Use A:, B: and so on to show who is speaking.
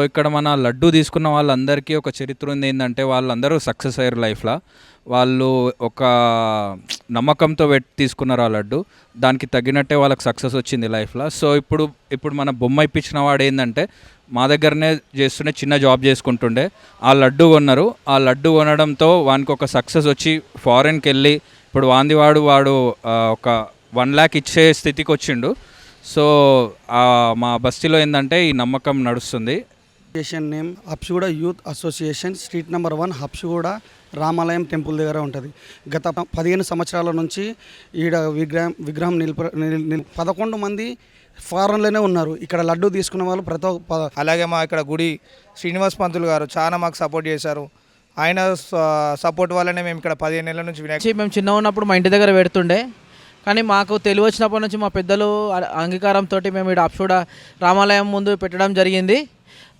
A: So ఇక్కడ మన లడ్డు తీసుకున్న వాళ్ళందరికీ ఒక చరిత్ర ఉంది ఏంటంటే వాళ్ళందరూ సక్సెస్ అయ్యారు లైఫ్లో. వాళ్ళు ఒక నమ్మకంతో పెట్టి తీసుకున్నారు ఆ లడ్డు. దానికి తగినట్టే వాళ్ళకి సక్సెస్ వచ్చింది లైఫ్లో. సో ఇప్పుడు ఇప్పుడు మన బొమ్మ ఇప్పించిన వాడు ఏంటంటే మా దగ్గరనే చేస్తుండే చిన్న జాబ్ చేసుకుంటుండే. ఆ లడ్డు కొన్నారు. ఆ లడ్డు కొనడంతో వానికి ఒక సక్సెస్ వచ్చి ఫారెన్కి వెళ్ళి ఇప్పుడు వాందివాడు వాడు ఒక వన్ ల్యాక్ ఇచ్చే స్థితికి వచ్చిండు సో మా బస్తీలో ఏంటంటే ఈ నమ్మకం నడుస్తుంది.
B: Association name Habsiguda youth association. Street number one Habsiguda రామాలయం టెంపుల్ దగ్గర ఉంటుంది. గత పదిహేను సంవత్సరాల నుంచి ఈడ విగ్రహం విగ్రహం నిలిప నిల్- నిల్- పదకొండు మంది ఫారెన్లోనే ఉన్నారు. ఇక్కడ లడ్డు తీసుకున్న వాళ్ళు ప్రతి ఒక్క
C: అలాగే మా ఇక్కడ గుడి శ్రీనివాస్ పంతులు గారు చాలా మాకు సపోర్ట్ చేశారు. ఆయన సపోర్ట్ వల్లనే మేము ఇక్కడ పదిహేను నెలల నుంచి వినాయక
D: మేము చిన్న ఉన్నప్పుడు మా ఇంటి దగ్గర పెడుతుండే. కానీ మాకు తెలివి వచ్చినప్పటి నుంచి మా పెద్దలు అంగీకారంతో మేము ఇక్కడ అప్సూడ రామాలయం ముందు పెట్టడం జరిగింది.